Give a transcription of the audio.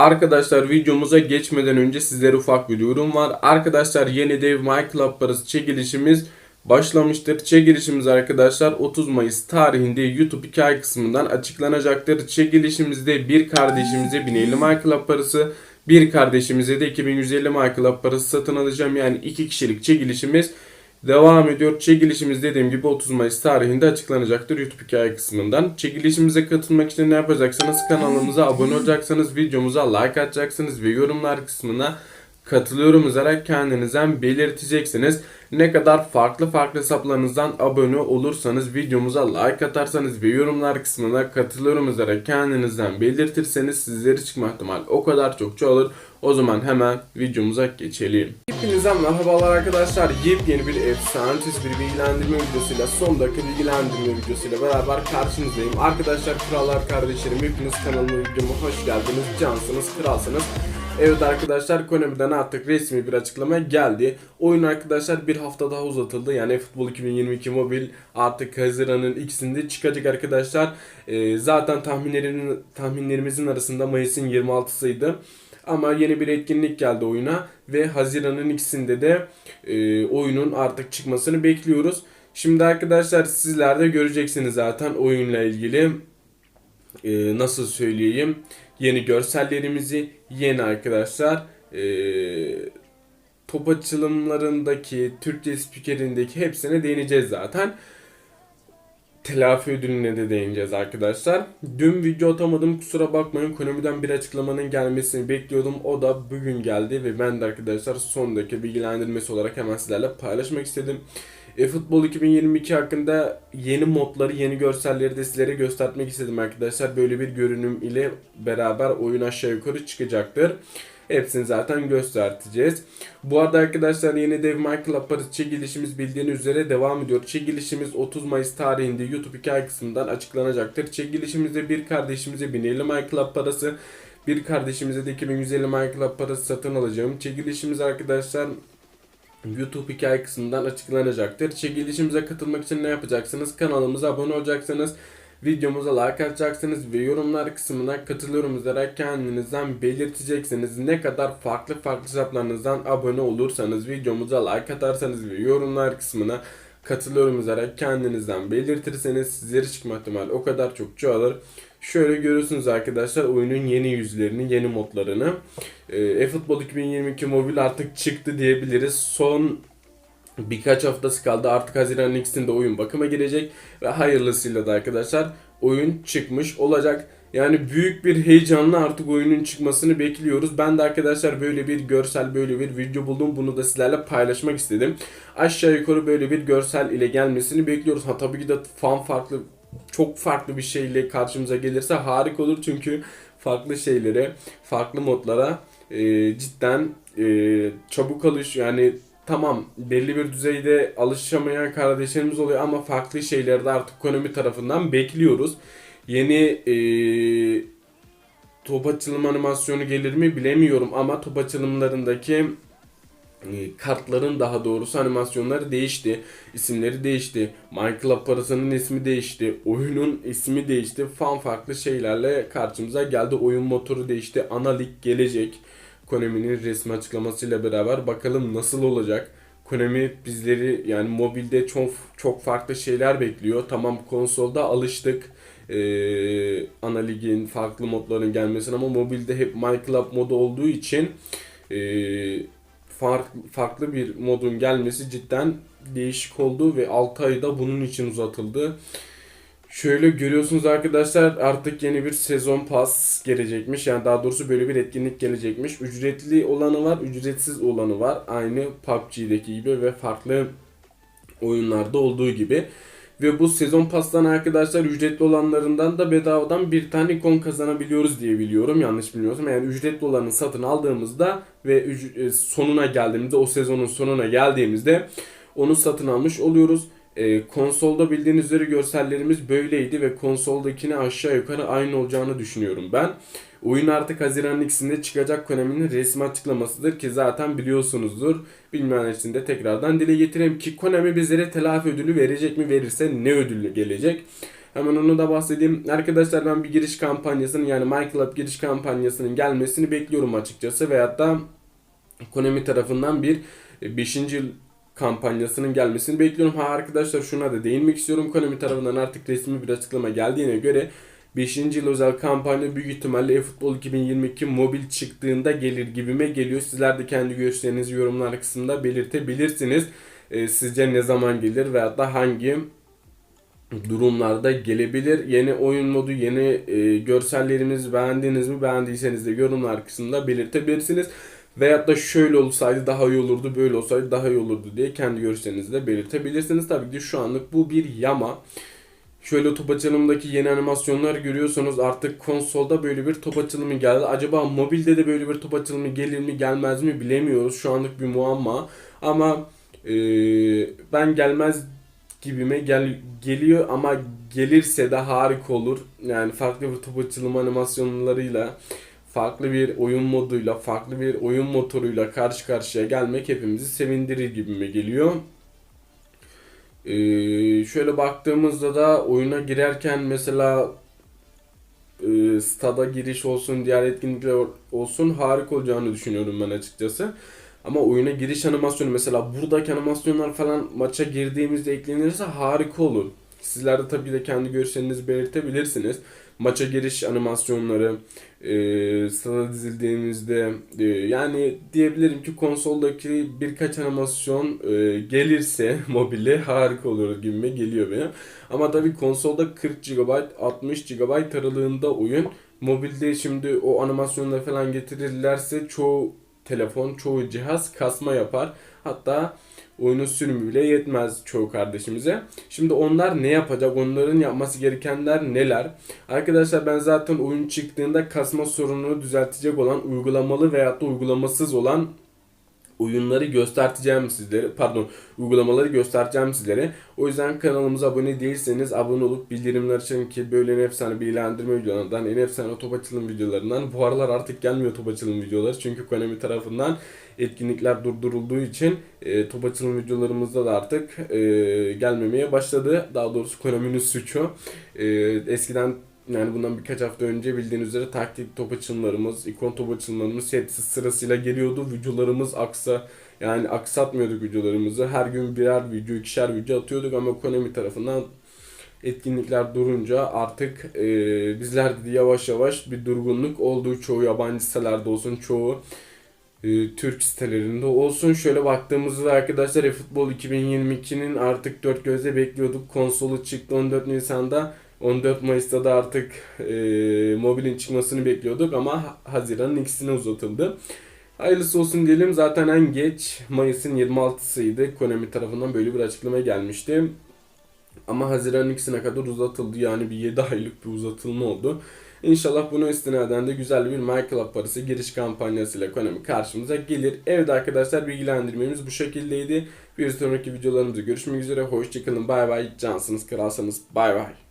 Arkadaşlar videomuza geçmeden önce sizlere ufak bir duyurum var. Arkadaşlar yeni dev My Club parası çekilişimiz başlamıştır. Çekilişimiz arkadaşlar 30 Mayıs tarihinde YouTube hikaye kısmından açıklanacaktır. Çekilişimizde bir kardeşimize 1050 My Club parası, bir kardeşimize de 2150 My Club parası satın alacağım. Yani iki kişilik çekilişimiz devam ediyor. Çekilişimiz dediğim gibi 30 Mayıs tarihinde açıklanacaktır YouTube hikaye kısmından. Çekilişimize katılmak için ne yapacaksınız? Kanalımıza abone olacaksınız, videomuza like atacaksınız ve yorumlar kısmına katılıyorum yazarak kendinizden belirteceksiniz. Ne kadar farklı farklı hesaplarınızdan abone olursanız, videomuza like atarsanız ve yorumlar kısmına katılıyorum yazarak kendinizden belirtirseniz sizleri çıkma ihtimal o kadar çok çoğalır. O zaman hemen videomuza geçelim. Hepinize merhabalar arkadaşlar. Yepyeni bir efsanesiz bir bilgilendirme videosuyla son dakika bilgilendirme videosuyla beraber karşınızdayım. Arkadaşlar krallar kardeşlerim hepiniz kanalıma videoma hoş geldiniz. Cansınız, kralsınız. Evet arkadaşlar Konami'den artık resmi bir açıklama geldi. Oyun arkadaşlar bir hafta daha uzatıldı. Yani Futbol 2022 mobil artık Haziran'ın ikisinde çıkacak arkadaşlar. Ee, zaten tahminlerin, tahminlerimizin arasında Mayıs'ın 26'sıydı. Ama yeni bir etkinlik geldi oyuna ve Haziran'ın ikisinde de e, oyunun artık çıkmasını bekliyoruz. Şimdi arkadaşlar sizler de göreceksiniz zaten oyunla ilgili e, nasıl söyleyeyim yeni görsellerimizi yeni arkadaşlar e, top açılımlarındaki Türkçe spikerindeki hepsine değineceğiz zaten. Telafi ödülüne de değineceğiz arkadaşlar. Dün video atamadım kusura bakmayın. Konumiden bir açıklamanın gelmesini bekliyordum. O da bugün geldi ve ben de arkadaşlar son dakika bilgilendirmesi olarak hemen sizlerle paylaşmak istedim. E, Futbol 2022 hakkında yeni modları, yeni görselleri de sizlere göstermek istedim arkadaşlar. Böyle bir görünüm ile beraber oyun aşağı yukarı çıkacaktır. Hepsini zaten göstereceğiz. Bu arada arkadaşlar yeni Dev Club parası çekilişimiz bildiğiniz üzere devam ediyor. Çekilişimiz 30 Mayıs tarihinde YouTube hikaye kısmından açıklanacaktır. Çekilişimizde bir kardeşimize 1050 My Club parası, bir kardeşimize de 2150 My Club parası satın alacağım. Çekilişimiz arkadaşlar YouTube hikaye kısmından açıklanacaktır. Çekilişimize katılmak için ne yapacaksınız? Kanalımıza abone olacaksınız. Videomuza like atacaksınız ve yorumlar kısmına katılıyorum yazarak kendinizden belirteceksiniz. Ne kadar farklı farklı hesaplarınızdan abone olursanız, videomuza like atarsanız ve yorumlar kısmına katılıyorum yazarak kendinizden belirtirseniz sizleri çıkma ihtimali o kadar çok çoğalır. Şöyle görüyorsunuz arkadaşlar oyunun yeni yüzlerini, yeni modlarını. E, eFootball 2022 mobil artık çıktı diyebiliriz. Son birkaç haftası kaldı. Artık Haziran ikisinde oyun bakıma girecek ve hayırlısıyla da arkadaşlar oyun çıkmış olacak. Yani büyük bir heyecanla artık oyunun çıkmasını bekliyoruz. Ben de arkadaşlar böyle bir görsel, böyle bir video buldum. Bunu da sizlerle paylaşmak istedim. Aşağı yukarı böyle bir görsel ile gelmesini bekliyoruz. Ha tabii ki de fan farklı, çok farklı bir şeyle karşımıza gelirse harika olur. Çünkü farklı şeylere, farklı modlara e, cidden e, çabuk alış yani tamam belli bir düzeyde alışamayan kardeşlerimiz oluyor ama farklı şeyleri artık ekonomi tarafından bekliyoruz. Yeni e, top açılım animasyonu gelir mi bilemiyorum ama top açılımlarındaki e, kartların daha doğrusu animasyonları değişti. isimleri değişti. Minecraft parasının ismi değişti. Oyunun ismi değişti. Fan farklı şeylerle karşımıza geldi. Oyun motoru değişti. Ana lig gelecek. Konami'nin resmi açıklamasıyla beraber bakalım nasıl olacak. Konami bizleri yani mobilde çok çok farklı şeyler bekliyor. Tamam konsolda alıştık ee, ana ligin farklı modların gelmesine ama mobilde hep My Club modu olduğu için e, fark, farklı bir modun gelmesi cidden değişik oldu ve 6 ayda bunun için uzatıldı. Şöyle görüyorsunuz arkadaşlar artık yeni bir sezon pas gelecekmiş. Yani daha doğrusu böyle bir etkinlik gelecekmiş. Ücretli olanı var, ücretsiz olanı var. Aynı PUBG'deki gibi ve farklı oyunlarda olduğu gibi. Ve bu sezon pastan arkadaşlar ücretli olanlarından da bedavadan bir tane ikon kazanabiliyoruz diye biliyorum. Yanlış bilmiyorsam. Yani ücretli olanı satın aldığımızda ve e, sonuna geldiğimizde o sezonun sonuna geldiğimizde onu satın almış oluyoruz. E, konsolda bildiğiniz üzere görsellerimiz böyleydi ve konsoldakine aşağı yukarı aynı olacağını düşünüyorum ben. Oyun artık Haziran ikisinde çıkacak Konami'nin resmi açıklamasıdır ki zaten biliyorsunuzdur. Bilmeyenler için de tekrardan dile getireyim ki Konami bizlere telafi ödülü verecek mi verirse ne ödüllü gelecek. Hemen onu da bahsedeyim. Arkadaşlar ben bir giriş kampanyasının yani MyClub giriş kampanyasının gelmesini bekliyorum açıkçası. Veyahut da Konami tarafından bir 5. yıl kampanyasının gelmesini bekliyorum. Ha arkadaşlar şuna da değinmek istiyorum. Konami tarafından artık resmi bir açıklama geldiğine göre 5. yıl özel kampanya büyük ihtimalle eFootball 2022 mobil çıktığında gelir gibime geliyor. Sizler de kendi görüşlerinizi yorumlar kısmında belirtebilirsiniz. Ee, sizce ne zaman gelir veyahut da hangi durumlarda gelebilir. Yeni oyun modu, yeni e, görsellerimizi beğendiniz mi? Beğendiyseniz de yorumlar kısmında belirtebilirsiniz. Veyahut da şöyle olsaydı daha iyi olurdu, böyle olsaydı daha iyi olurdu diye kendi görüşlerinizi de belirtebilirsiniz. Tabii ki şu anlık bu bir yama. Şöyle top açılımdaki yeni animasyonlar görüyorsanız artık konsolda böyle bir top açılımı geldi. Acaba mobilde de böyle bir top açılımı gelir mi gelmez mi bilemiyoruz. Şu anlık bir muamma. Ama e, ben gelmez gibime gel geliyor ama gelirse de harika olur. Yani farklı bir top açılımı animasyonlarıyla farklı bir oyun moduyla, farklı bir oyun motoruyla karşı karşıya gelmek hepimizi sevindirir gibime geliyor. Ee, şöyle baktığımızda da oyuna girerken mesela e, stada giriş olsun, diğer etkinlikler olsun harika olacağını düşünüyorum ben açıkçası. Ama oyuna giriş animasyonu mesela buradaki animasyonlar falan maça girdiğimizde eklenirse harika olur. Sizler de tabii de kendi görüşlerinizi belirtebilirsiniz. Maça giriş animasyonları, e, stada dizildiğimizde e, yani diyebilirim ki konsoldaki birkaç animasyon e, gelirse mobile harika olur gibime geliyor benim. Ama tabii konsolda 40 GB, 60 GB aralığında oyun. Mobilde şimdi o animasyonları falan getirirlerse çoğu telefon, çoğu cihaz kasma yapar. Hatta oyunun sürümü bile yetmez çoğu kardeşimize. Şimdi onlar ne yapacak? Onların yapması gerekenler neler? Arkadaşlar ben zaten oyun çıktığında kasma sorununu düzeltecek olan uygulamalı veyahut da uygulamasız olan oyunları göstereceğim sizlere. Pardon, uygulamaları göstereceğim sizlere. O yüzden kanalımıza abone değilseniz abone olup bildirimler açın ki böyle en efsane bilgilendirme videolarından, en efsane top açılım videolarından. Bu aralar artık gelmiyor top açılım videoları çünkü Konami tarafından etkinlikler durdurulduğu için e, top açılım videolarımızda da artık e, gelmemeye başladı. Daha doğrusu Konami'nin suçu. E, eskiden yani bundan birkaç hafta önce bildiğiniz üzere taktik top açılımlarımız, ikon top açılımlarımız hepsi sırasıyla geliyordu. Videolarımız aksa yani aksatmıyorduk videolarımızı. Her gün birer video, ikişer video atıyorduk ama Konami tarafından etkinlikler durunca artık e, bizlerde de yavaş yavaş bir durgunluk olduğu çoğu yabancı sitelerde olsun çoğu e, Türk sitelerinde olsun. Şöyle baktığımızda arkadaşlar eFootball 2022'nin artık dört gözle bekliyorduk. Konsolu çıktı 14 Nisan'da. 14 Mayıs'ta da artık e, mobilin çıkmasını bekliyorduk ama Haziran'ın ikisine uzatıldı. Hayırlısı olsun diyelim. Zaten en geç Mayıs'ın 26'sıydı. Konami tarafından böyle bir açıklama gelmişti. Ama Haziran'ın ikisine kadar uzatıldı. Yani bir 7 aylık bir uzatılma oldu. İnşallah bunu istinaden de güzel bir MyClub parası giriş kampanyasıyla Konami karşımıza gelir. Evet arkadaşlar bilgilendirmemiz bu şekildeydi. Bir sonraki videolarımızda görüşmek üzere. Hoşçakalın. Bay bay. Cansınız kralsanız. Bay bay.